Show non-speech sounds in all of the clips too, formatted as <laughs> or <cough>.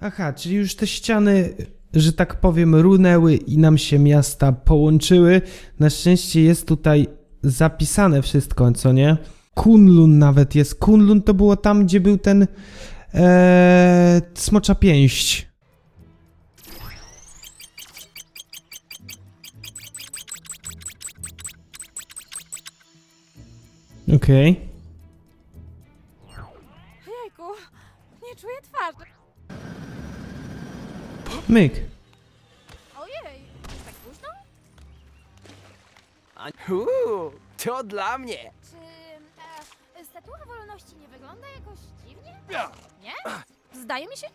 Aha, czyli już te ściany, że tak powiem, runęły i nam się miasta połączyły. Na szczęście jest tutaj zapisane wszystko, co nie? Kunlun nawet jest. Kunlun to było tam, gdzie był ten ee, smocza pięść. Okej. Jejku, Myk. Ojej, tak późno? Uuu, to dla mnie. Czy e, statua wolności nie wygląda jakoś dziwnie? Nie? Zdaje mi się?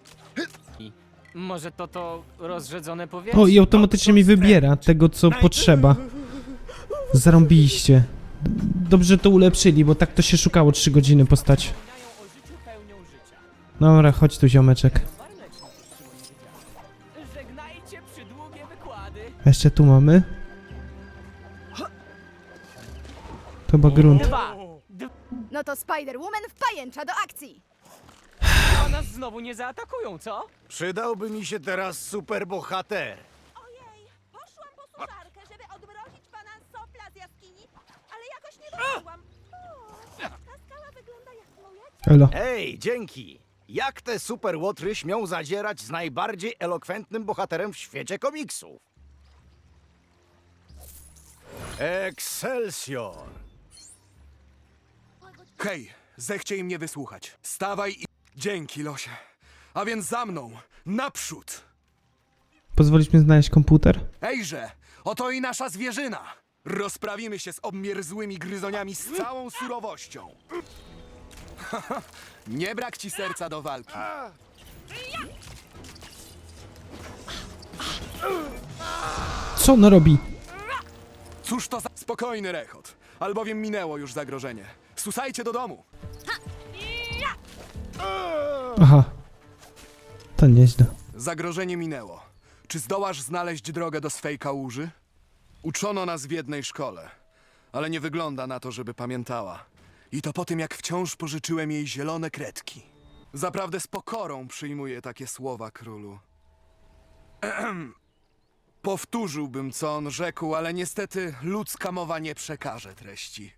Może to to rozrzedzone powietrze? O, i automatycznie mi wybiera tego, co potrzeba. Zarąbiliście. Dobrze że to ulepszyli, bo tak to się szukało 3 godziny postać. Wspominają o życiu pełnią życia. Dobra, chodź tu ziomeczek. Jeszcze tu mamy. To chyba grunt. Dwa. No to Spider-Woman w pajęcza do akcji! Dwa nas znowu nie zaatakują, co? Przydałby mi się teraz superbohater. Ojej, poszłam po suszarkę, żeby odmrozić pana sopla z jaskini, ale jakoś nie doszłam. O, ta skała wygląda jak moja Elo. Ej, dzięki! Jak te superłotry śmią zadzierać z najbardziej elokwentnym bohaterem w świecie komiksów? Excelsior! Hej, zechciej mnie wysłuchać. Stawaj i... Dzięki, Losie. A więc za mną, naprzód! Pozwolisz mi znaleźć komputer? Ejże, oto i nasza zwierzyna! Rozprawimy się z obmierzłymi gryzoniami z całą surowością. <laughs> Nie brak ci serca do walki. Co on robi? Cóż to za... Spokojny rechot, albowiem minęło już zagrożenie. Susajcie do domu. Aha. To nieźle. Zagrożenie minęło. Czy zdołasz znaleźć drogę do swej kałuży? Uczono nas w jednej szkole, ale nie wygląda na to, żeby pamiętała. I to po tym, jak wciąż pożyczyłem jej zielone kredki. Zaprawdę z pokorą przyjmuję takie słowa, królu. Ehem. <clears throat> Powtórzyłbym, co on rzekł, ale niestety ludzka mowa nie przekaże treści.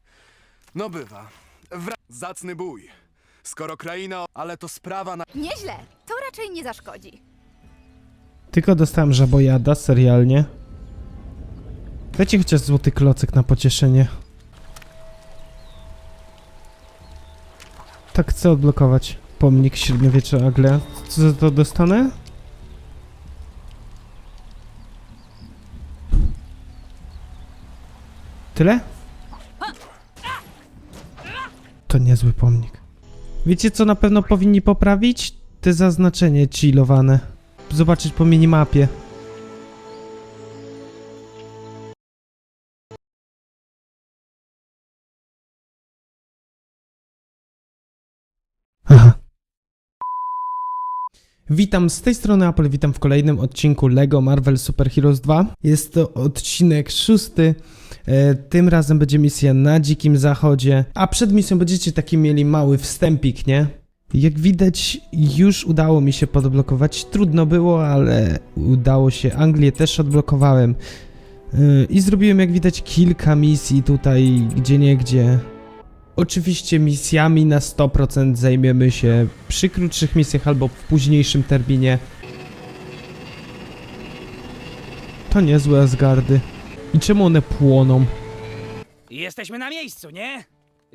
No bywa. Wra- Zacny bój. Skoro kraina, ale to sprawa na... Nieźle, to raczej nie zaszkodzi. Tylko dostałem żabojada, serialnie. Dajcie chociaż złoty klocek na pocieszenie. Tak chcę odblokować. Pomnik średniowiecza Aglia. Co za to dostanę? Tyle? To niezły pomnik. Wiecie co na pewno powinni poprawić? Te zaznaczenie chillowane. Zobaczyć po minimapie. Witam z tej strony Apple, witam w kolejnym odcinku LEGO Marvel Super Heroes 2. Jest to odcinek szósty. E, tym razem będzie misja na Dzikim Zachodzie, a przed misją będziecie taki mieli mały wstępik, nie? Jak widać, już udało mi się podblokować. Trudno było, ale udało się. Anglię też odblokowałem. Yy, I zrobiłem, jak widać, kilka misji tutaj, gdzie nie gdzie. Oczywiście misjami na 100% zajmiemy się przy krótszych misjach albo w późniejszym terminie. To niezłe Asgardy. I czemu one płoną? Jesteśmy na miejscu, nie?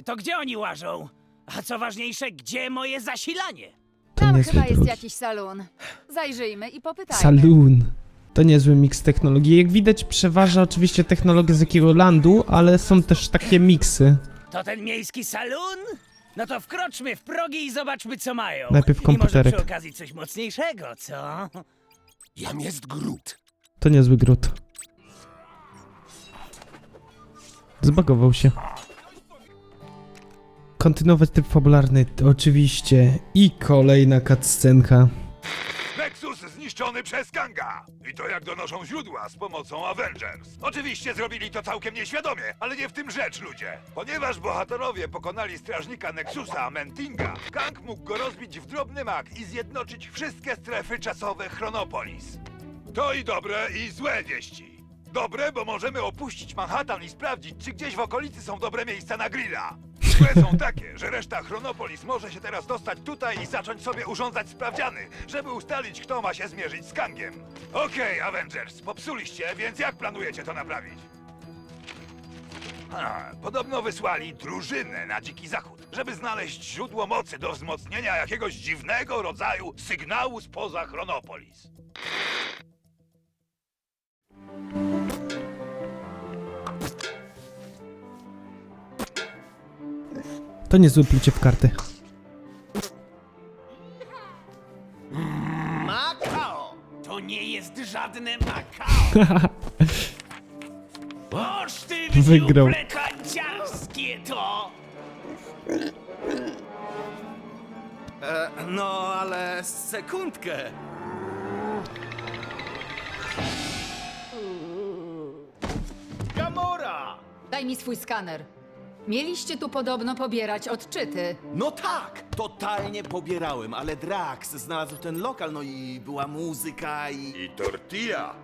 To gdzie oni łażą? A co ważniejsze, gdzie moje zasilanie? To Tam niezłe chyba jest drogi. jakiś salon. Zajrzyjmy i popytajmy. Saloon. To niezły miks technologii. Jak widać, przeważa oczywiście technologia z jakiego landu, ale są też takie miksy. To ten miejski salon? No to wkroczmy w progi i zobaczmy, co mają. Najpierw I może komputerek. przy okazji coś mocniejszego, co? Jam jest Grut. To niezły gród. Zbagował się. Kontynuować tryb fabularny, to oczywiście. I kolejna cutscenka. Zniszczony przez Kanga. I to jak donoszą źródła z pomocą Avengers. Oczywiście zrobili to całkiem nieświadomie, ale nie w tym rzecz, ludzie. Ponieważ bohaterowie pokonali strażnika Nexusa, Mentinga, Kang mógł go rozbić w drobny mak i zjednoczyć wszystkie strefy czasowe Chronopolis. To i dobre, i złe wieści. Dobre, bo możemy opuścić Manhattan i sprawdzić, czy gdzieś w okolicy są dobre miejsca na grilla. Złe są takie, że reszta Chronopolis może się teraz dostać tutaj i zacząć sobie urządzać sprawdziany, żeby ustalić, kto ma się zmierzyć z Kangiem. Okej, Avengers, popsuliście, więc jak planujecie to naprawić? A, podobno wysłali drużynę na Dziki Zachód, żeby znaleźć źródło mocy do wzmocnienia jakiegoś dziwnego rodzaju sygnału spoza Chronopolis. To niezłe plucie w karty. Makao! To nie jest żadne Makao! <laughs> Oż ty Wygrał. to! No, ale sekundkę. Gamora! Daj mi swój skaner. Mieliście tu podobno pobierać odczyty. No tak, totalnie pobierałem, ale Drax znalazł ten lokal, no i była muzyka i... I tortilla.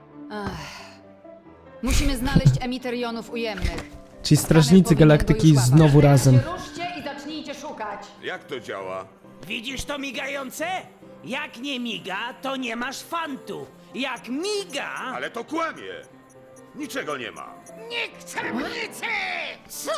Musimy znaleźć emiter jonów ujemnych. Skaner Strażnicy powinien Galaktyki znowu razem. Ruszcie i zacznijcie szukać. Jak to działa? Widzisz to migające? Jak nie miga, to nie masz fantu. Jak miga... Ale to kłamie. Niczego nie ma. Nikczemnicy! Co?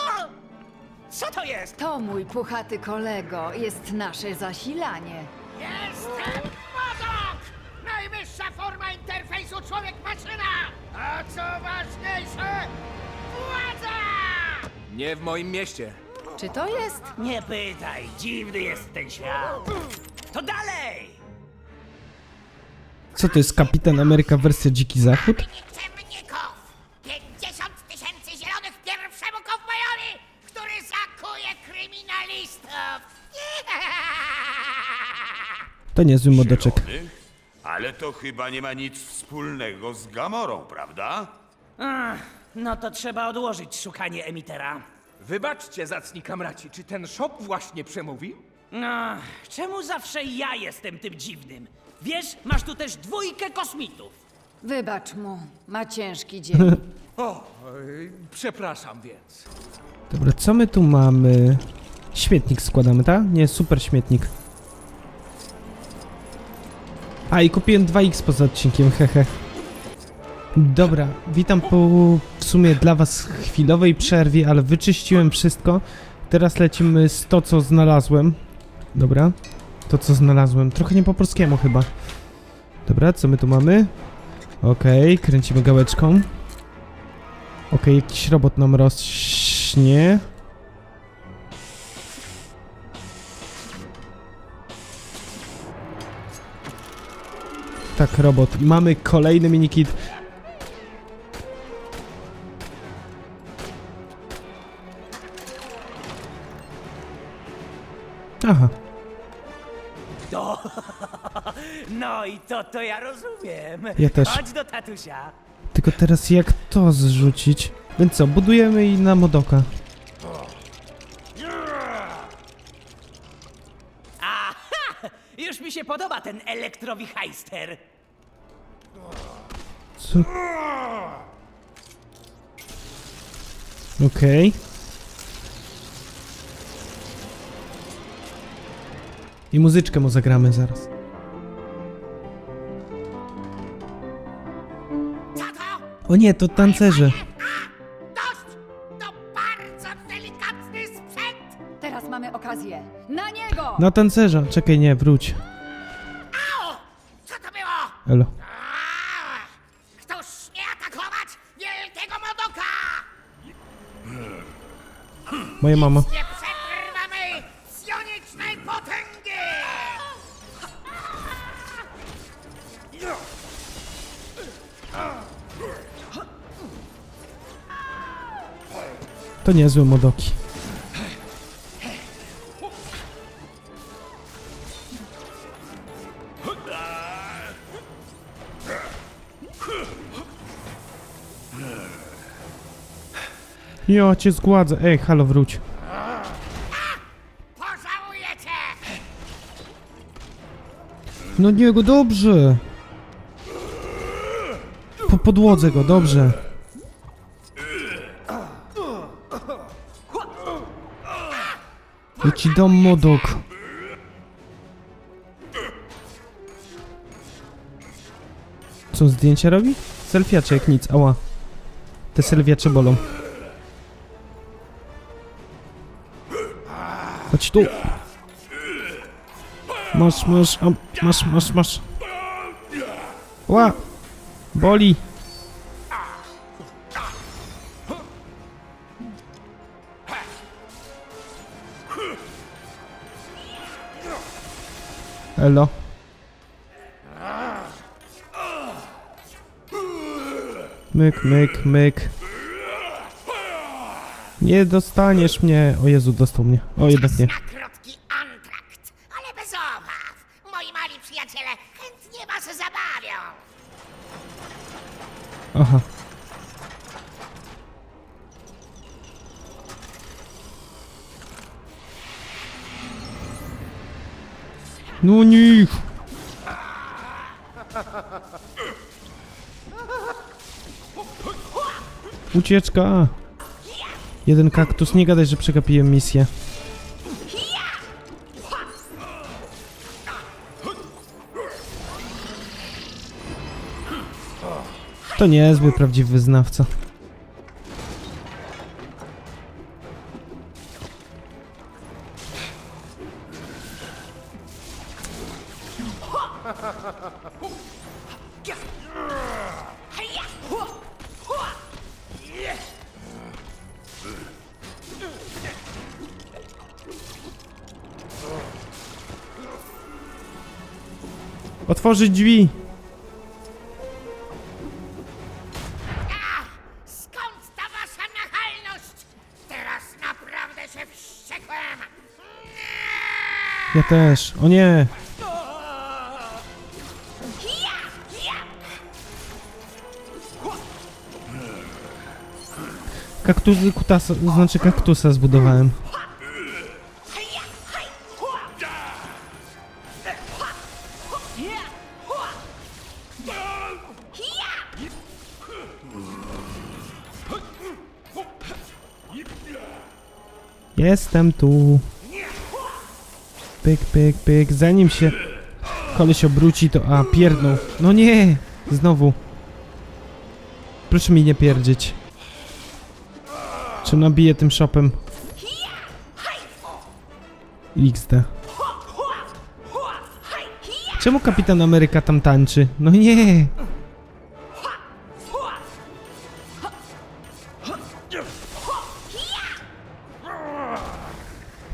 Co to jest? To mój puchaty kolego, jest nasze zasilanie. Jestem Modok! Najwyższa forma interfejsu człowiek-maszyna! A co ważniejsze, władza! Nie w moim mieście. Czy to jest? Nie pytaj, dziwny jest ten świat. To dalej! Co to jest Kapitan Ameryka wersja Dziki Zachód? Kryminalistów! To niezły modoczek. Ale to chyba nie ma nic wspólnego z Gamorą, prawda? Ach, no to trzeba odłożyć szukanie emitera. Wybaczcie, zacni kamraci, czy ten shop właśnie przemówi? No, czemu zawsze ja jestem tym dziwnym? Wiesz, masz tu też dwójkę kosmitów. Wybacz mu, ma ciężki <laughs> dzień. O, ej, przepraszam więc. Dobra, co my tu mamy? Śmietnik składamy, tak? Nie, super śmietnik. A, i kupiłem 2x poza odcinkiem, <laughs> hehe. Dobra, witam po w sumie dla was chwilowej przerwie, ale wyczyściłem wszystko. Teraz lecimy z to, co znalazłem. Dobra, to co znalazłem. Trochę nie po polskiemu chyba. Dobra, co my tu mamy? Okej, kręcimy gałeczką. Okej, jakiś robot nam rośnie. Tak, robot. I mamy kolejny minikit. Aha, To... <laughs> No i to, to ja rozumiem. Ja też. Chodź do tatusia. tylko teraz jak to zrzucić? Więc co, budujemy i na Modoka. Podoba ten elektrowichajster. Co? Okej. I muzyczkę mu zagramy zaraz. Co to? O nie, to tancerze. Dość! To bardzo delikatny sprzęt! Teraz mamy okazję. Na niego! Na tancerza. Czekaj, nie, wróć. Elo. Kto śmie atakować wielkiego Modoka? Moja mama. Nie przetrwa mej psionicznej potęgi! To niezłe modoki. Ja cię zgładzę. Ej, halo, wróć. No nie, go dobrze. Po podłodze go, dobrze. Ja ci dam modok. Co, zdjęcia robi? Selfiacze jak nic, ała. Te selfiacze bolą. Tu. Masz, masz, am, masz, masz, masz. Ła! Boli. Elo. Myk, myk, myk. Nie dostaniesz mnie. O Jezu, dostał mnie. O, jednak nie. Krótki antrakt, ale bez obaw. Moi mali przyjaciele chętnie was zabawią. Aha. No nich! Ucieczka! Jeden kaktus, nie gadaj, że przegapiłem misję. To niezły prawdziwy wyznawca. Otworzyć drzwi! Skąd ta wasza nachalność? Teraz naprawdę się wściekłem. Ja też. O nie! Kaktusy kutasa, znaczy kaktusa zbudowałem. Jestem tu. Pyk, pyk, pyk. Zanim się koleś obróci, to... A, pierdnął. No nie! Znowu. Proszę mi nie pierdzieć. Czy nabiję tym shopem? XD. Czemu Kapitan Ameryka tam tańczy? No nie!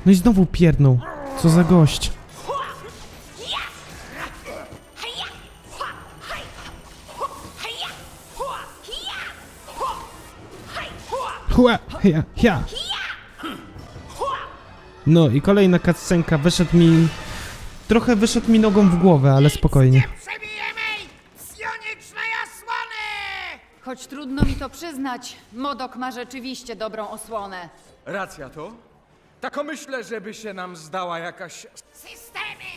No i znowu pierdnął. Co za gość. Hua, ja, ja. No i kolejna cutscenka. Wyszedł mi... Trochę wyszedł mi nogą w głowę, ale spokojnie. Przebijemy psionicznej osłony! Choć trudno mi to przyznać, Modok ma rzeczywiście dobrą osłonę. Racja to? Tako myślę, żeby się nam zdała jakaś... Systemy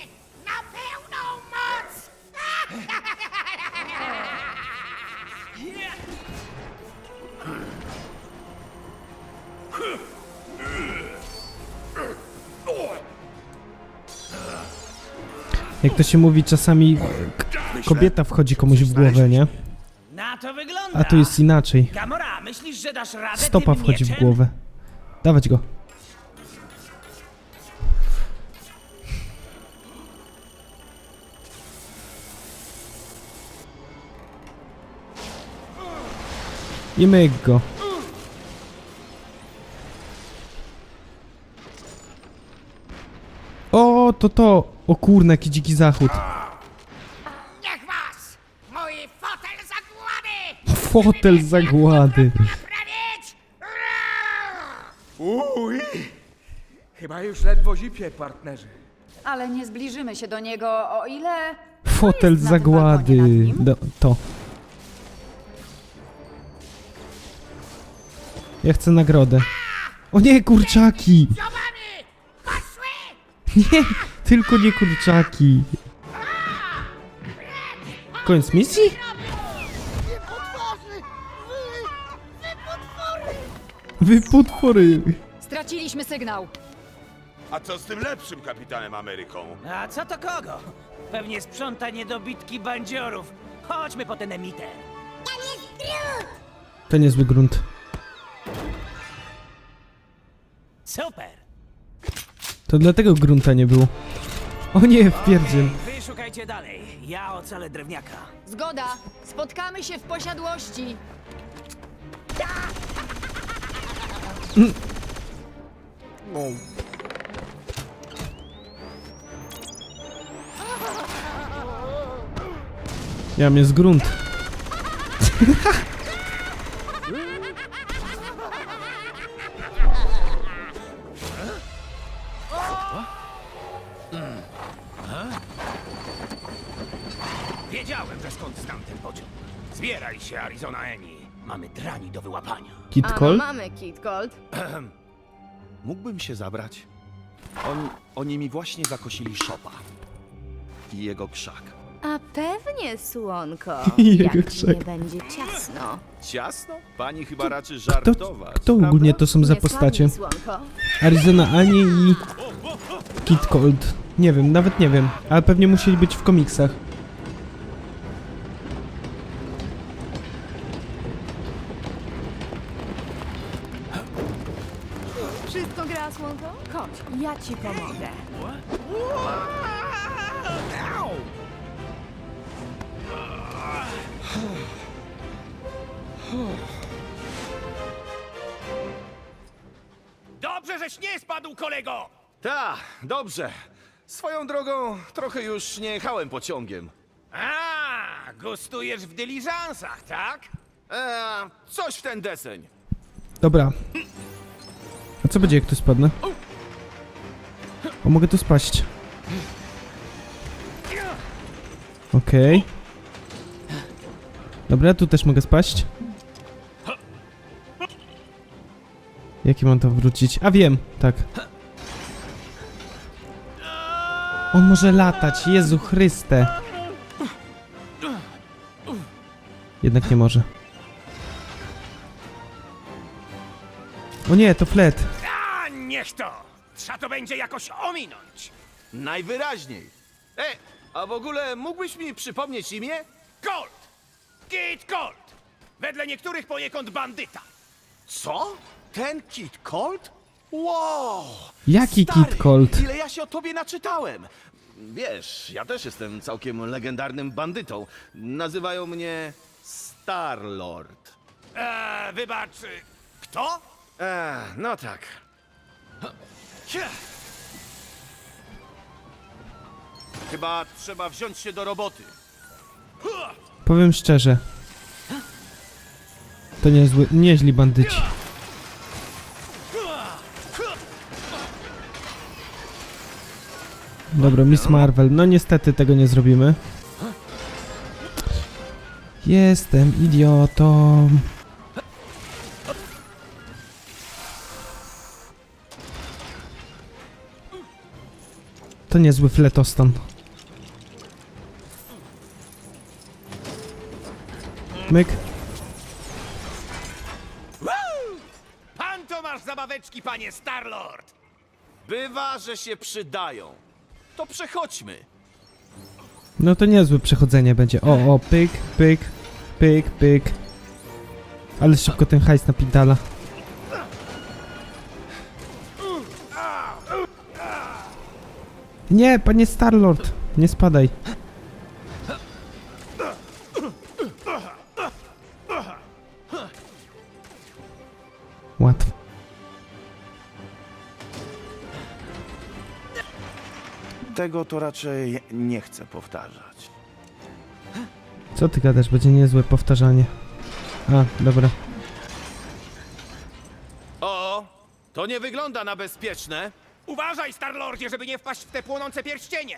na pełną moc! Jak to się mówi, czasami k- kobieta wchodzi komuś w głowę, nie? Na to wygląda. A tu jest inaczej. Gamora, myślisz, że dasz radę Stopa tym wchodzi w mieczem? głowę. Dawać go. I myk go. O, to to! O kurna, jaki dziki zachód. Niech was! Mój fotel zagłady! Fotel zagłady. Naprawić! Uj! Chyba już ledwo zipie, partnerzy. Ale nie zbliżymy się do niego, o ile... Fotel jest na tym balkonie zagłady. nad nim? Do, to. Ja chcę nagrodę. O nie, kurczaki! Nie, tylko nie kurczaki. Koniec misji? Wy potwory! Straciliśmy sygnał. A co z tym lepszym kapitanem Ameryką? A co to kogo? Pewnie sprząta niedobitki bandziorów. Chodźmy po ten emiter. To niezły grunt. Super. To dlatego grunta nie było. O nie, wpierdziel. Wy szukajcie dalej. Ja ocalę drewniaka. Zgoda. Spotkamy się w posiadłości. Ja jest grunt. <laughs> Arizona Eni. Mamy drani do wyłapania. Kit A no Cole? mamy Kit Gold. Mógłbym się zabrać? Oni, oni mi właśnie zakosili szopa. I jego krzak. A pewnie, słonko. <laughs> Jego Jak ci krzak. nie będzie ciasno. Ciasno? Pani chyba raczy żartować. Kto ogólnie to są za Nie postacie? słabnij, słonko. Arizona Ani i <laughs> Kid Cold. Nie wiem, nawet nie wiem, ale pewnie musieli być w komiksach. Ci pomogę. Dobrze, żeś nie spadł, kolego! Ta, dobrze. Swoją drogą trochę już nie jechałem pociągiem. A, gustujesz w dyliżansach, tak? Eee, coś w ten deseń. Dobra. A co będzie jak tu spadnę? O, mogę tu spaść. Okej. Dobra, tu też mogę spaść. Jaki mam to wrócić? A wiem, tak. On może latać, Jezu Chryste. Jednak nie może. O nie, to flet. A, niech to! Trzeba to będzie jakoś ominąć. Najwyraźniej. E, a w ogóle mógłbyś mi przypomnieć imię? Colt! Kid Colt! Wedle niektórych poniekąd bandyta. Co? Ten Kid Colt? Wow! Jaki Stary, Kid Colt? Ile ja się o tobie naczytałem. Wiesz, ja też jestem całkiem legendarnym bandytą. Nazywają mnie Star-Lord. Eee, wybacz, y, kto? Eee, no tak. Chyba trzeba wziąć się do roboty. Powiem szczerze. To niezły, nieźli bandyci. Dobra, Miss Marvel. No niestety tego nie zrobimy. Jestem idiotą. To niezły fletostan. Myk. Pan to masz zabaweczki, panie Starlord! Bywa, że się przydają. To przechodźmy. No to niezłe przechodzenie będzie. O, o, pyk, pyk, pyk, pyk. Ale szybko ten hajs napindala. Nie, panie Starlord, nie spadaj. Łatwo. Tego to raczej nie chcę powtarzać. Co ty gadasz? Będzie niezłe powtarzanie. A, dobra. O, to nie wygląda na bezpieczne. Uważaj, Starlordzie, żeby nie wpaść w te płonące pierścienie!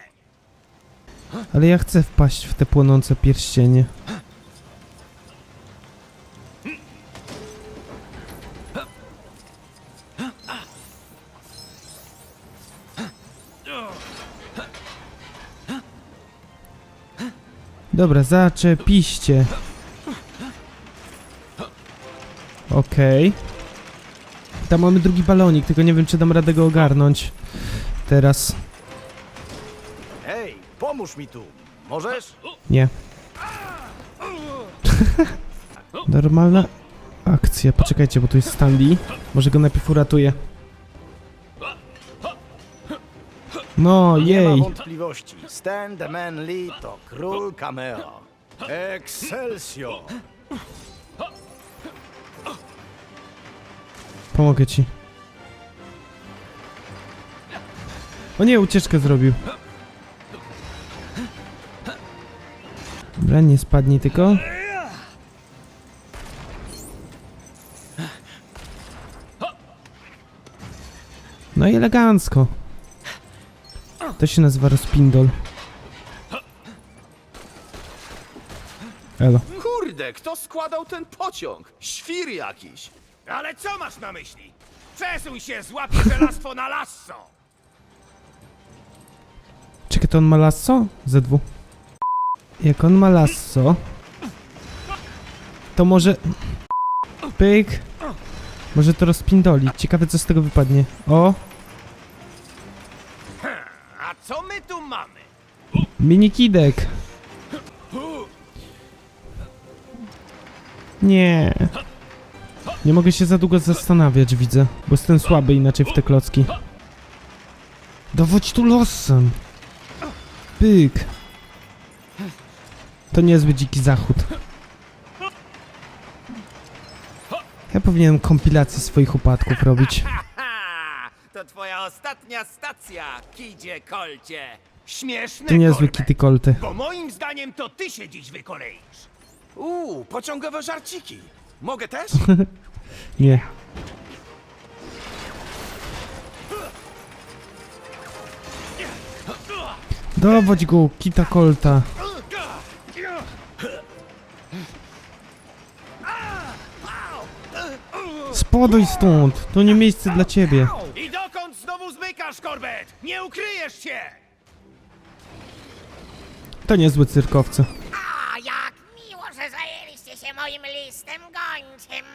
Ale ja chcę wpaść w te płonące pierścienie. Dobra, zaczepiście. Okej. Okay. Tam mamy drugi balonik, tylko nie wiem, czy dam radę go ogarnąć. Teraz. Hej, pomóż mi tu. Możesz? Nie. <laughs> Normalna akcja. Poczekajcie, bo tu jest Stanley. Może go najpierw uratuję. No, Nie ma jej. wątpliwości. Stan the Man Lee to król cameo. Excelsior! Pomogę ci. O nie, ucieczkę zrobił. Dobra, nie spadnij tylko. No i elegancko. To się nazywa rozpindol. Elo. Kurde, kto składał ten pociąg? Świr jakiś. Ale co masz na myśli? Przesuń się, złap żelastwo na lasso! Czekaj, to on ma lasso? Z2. Jak on ma lasso, to może... Pyk. Może to rozpindolić. Ciekawe, co z tego wypadnie. O, A co my tu mamy? minikidek. Nie. Nie mogę się za długo zastanawiać, widzę. Bo jestem słaby inaczej w te klocki. Dowodź tu losem. Pyk. To niezły dziki zachód. Ja powinienem kompilację swoich upadków robić. <laughs> To twoja ostatnia stacja, kidzie kolcie. Śmieszne, To niezły Corbett, kitty kolty. Bo moim zdaniem to ty się dziś wykoleisz. Uuu, pociągowe żarciki. Mogę też? <laughs> Nie. Dowodź go, kita kolta. Spodaj stąd, to nie miejsce dla ciebie. I dokąd znowu zmykasz, Corbett? Nie ukryjesz się! To niezły cyrkowcy. Moim listem gończym.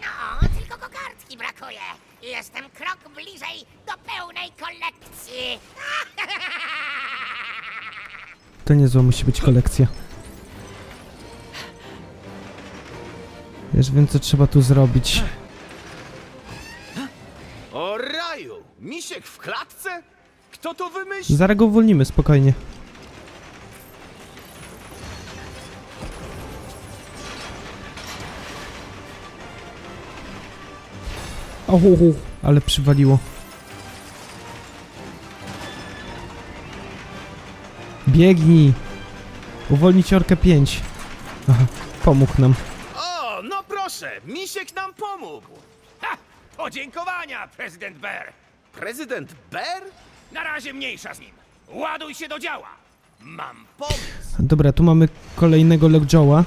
No, tylko kokardki brakuje. Jestem krok bliżej do pełnej kolekcji. <laughs> To niezła musi być kolekcja. Wiesz, wiem co trzeba tu zrobić. O raju! Misiek w klatce? Kto to wymyślił? Zaraz go uwolnimy, spokojnie. Oho, ale przywaliło. Biegnij! Uwolnić orkę 5. Aha, pomógł nam. O, no proszę, Misiek nam pomógł. Ha! Podziękowania, prezydent Bear! Prezydent Bear? Na razie mniejsza z nim. Ładuj się do działa! Mam pomysł! Dobra, tu mamy kolejnego Lockjawa.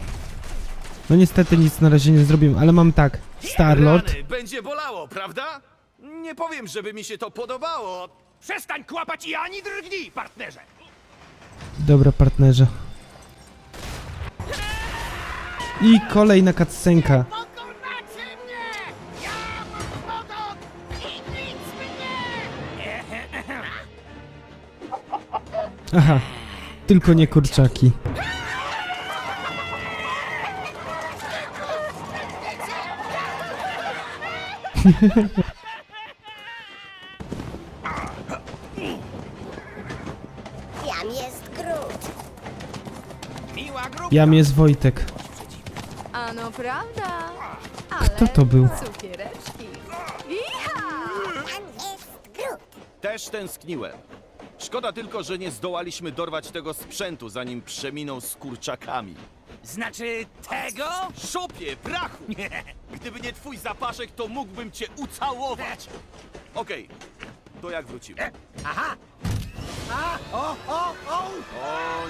No niestety nic na razie nie zrobimy, ale mam tak. Starlord. Rany, będzie bolało, prawda? Nie powiem, żeby mi się to podobało. Przestań kłapać i ani drgnij, partnerze! Dobra, partnerze. I kolejna cutscenka. Pokonacie mnie! Ja mam i nic mnie! Aha, tylko nie kurczaki. Jam jest Groot. Miła grupa! Jam jest Wojtek. Ano, prawda? Kto to był? Cukiereczki. Iha! Jam jest Groot. Też tęskniłem. Szkoda tylko, że nie zdołaliśmy dorwać tego sprzętu, zanim przeminął z kurczakami. Znaczy tego? Szopie, brachu! Gdyby nie twój zapaszek, to mógłbym cię ucałować. Okej, to jak wrócimy? Aha! O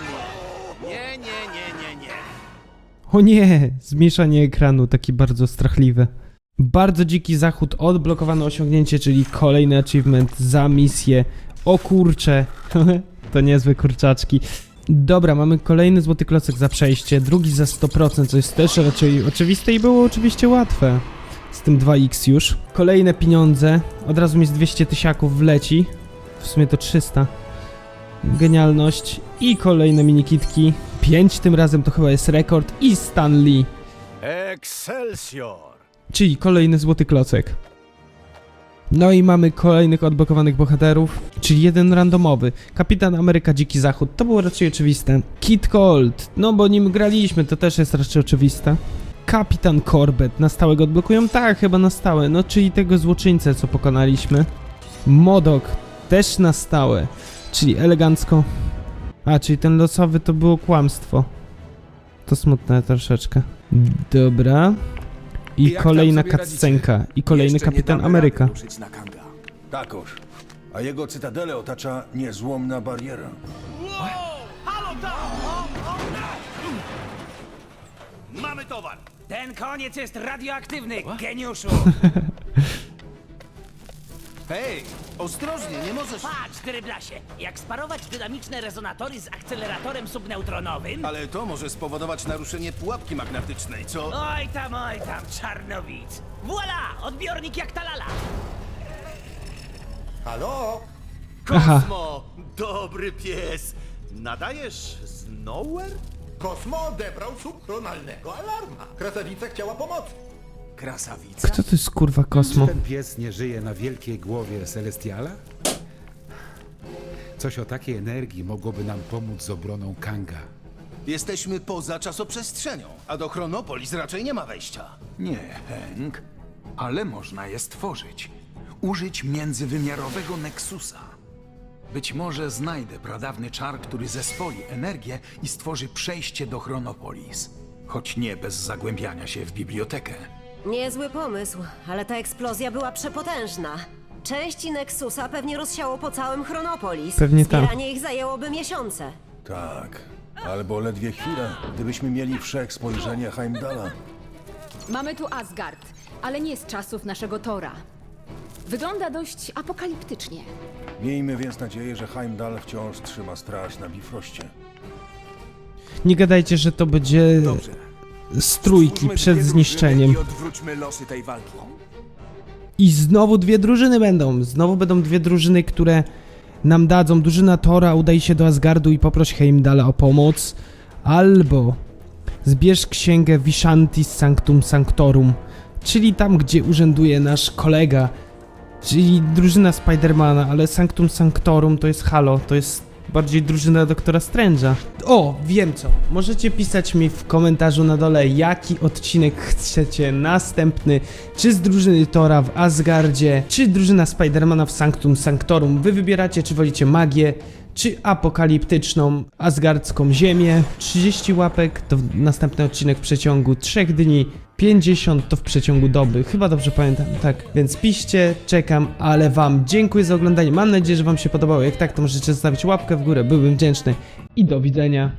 nie. Nie, nie, nie, nie, nie. O nie, zmieszanie ekranu, taki bardzo strachliwe. Bardzo dziki zachód, odblokowane osiągnięcie, czyli kolejny achievement za misję. O kurcze, <laughs> to niezłe kurczaczki. Dobra, mamy kolejny złoty klocek za przejście, drugi za 100%, co jest też raczej oczywiste i było oczywiście łatwe. Z tym 2x już. Kolejne pieniądze, od razu mi z 200 tysiaków wleci. W sumie to 300. Genialność. I kolejne minikitki. 5 tym razem to chyba jest rekord. I Stan Lee. Excelsior! Czyli kolejny złoty klocek. No i mamy kolejnych odblokowanych bohaterów, czyli jeden randomowy. Kapitan Ameryka Dziki Zachód, to było raczej oczywiste. Kit Colt, no bo nim graliśmy, to też jest raczej oczywiste. Kapitan Corbett, na stałe go odblokują? Tak, chyba na stałe, no czyli tego złoczyńcę, co pokonaliśmy. Modok, też na stałe, czyli elegancko. A, czyli ten losowy to było kłamstwo. To smutne troszeczkę. Dobra. I Jak tam kolejna sobie cutscenka. I kolejny Jeszcze nie kapitan damy Ameryka. ruszyć na Kanga. Takoż. A jego cytadelę otacza niezłomna bariera. Mamy towar! Ten koniec jest radioaktywny, geniuszu! <laughs> Hej, ostrożnie, nie możesz... Patrz, dryblasie, jak sparować dynamiczne rezonatory z akceleratorem subneutronowym? Ale to może spowodować naruszenie pułapki magnetycznej, co? Oj tam, oj tam, czarnowic! Voila! Odbiornik jak talala! Halo? Aha. Kosmo, dobry pies. Nadajesz z nowhere? Kosmo odebrał subchronalnego alarma. Krasawica chciała pomocy. Krasawica? Kto to jest kurwa Kosmo? Ten pies nie żyje na wielkiej głowie Celestiala? Coś o takiej energii mogłoby nam pomóc z obroną Kanga. Jesteśmy poza czasoprzestrzenią, a do Chronopolis raczej nie ma wejścia. Nie, Hank, ale można je stworzyć. Użyć międzywymiarowego Nexusa. Być może znajdę pradawny czar, który zespoli energię i stworzy przejście do Chronopolis. Choć nie bez zagłębiania się w bibliotekę. Niezły pomysł, ale ta eksplozja była przepotężna. Części Nexusa pewnie rozsiało po całym Chronopolis. Pewnie tak. Zbieranie ich zajęłoby miesiące. Tak. Albo ledwie chwilę, gdybyśmy mieli wszech spojrzenie Heimdala. Mamy tu Asgard, ale nie z czasów naszego Tora. Wygląda dość apokaliptycznie. Miejmy więc nadzieję, że Heimdall wciąż trzyma straż na Bifroście. Nie gadajcie, że to będzie Dobrze. Z trójki Stwórzmy przed zniszczeniem. I znowu dwie drużyny będą. Znowu będą dwie drużyny, które nam dadzą. Drużyna Tora udaj się do Asgardu i poproś Heimdalla o pomoc. Albo zbierz księgę Vishantis Sanctum Sanctorum, czyli tam, gdzie urzęduje nasz kolega, czyli drużyna Spidermana, ale Sanctum Sanctorum to jest Halo, to jest bardziej drużyna Doktora Strange'a. O, wiem co. Możecie pisać mi w komentarzu na dole, jaki odcinek chcecie następny, czy z drużyny Tora w Asgardzie, czy drużyna Spidermana w Sanctum Sanctorum. Wy wybieracie, czy wolicie magię, czy apokaliptyczną, asgardzką ziemię. 30 łapek to następny odcinek w przeciągu 3 dni. 50 to w przeciągu doby, chyba dobrze pamiętam, tak. Więc piszcie, czekam, ale wam dziękuję za oglądanie. Mam nadzieję, że wam się podobało. Jak tak, to możecie zostawić łapkę w górę, byłbym wdzięczny. I do widzenia.